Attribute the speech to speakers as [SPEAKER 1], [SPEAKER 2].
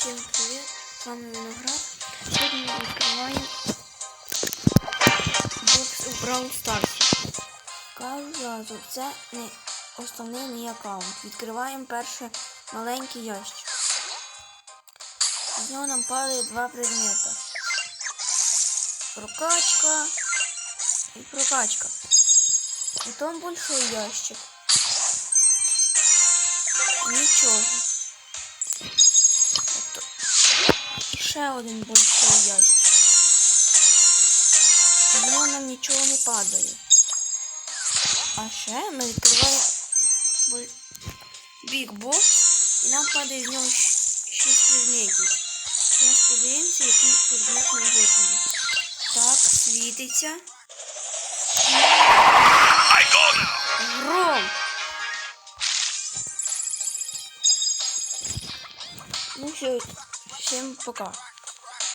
[SPEAKER 1] Всем привет, с вами Виноград. Сьогодні ми відкриваємо бокс у Brawl Stars. Кажу це не основний мій аккаунт. Відкриваємо перше маленький ящик. З нього нам падає два предмета. Прокачка і прокачка. Потім большой ящик. Нічого. ще один большой ящик. З нього нам нічого не падає. А ще ми відкриваємо боль- Big Box і нам падає з нього щ- 6 предметів. Зараз подивимося, який предмет нам випаде. Так, світиться. Гром! Ну все, 先不搞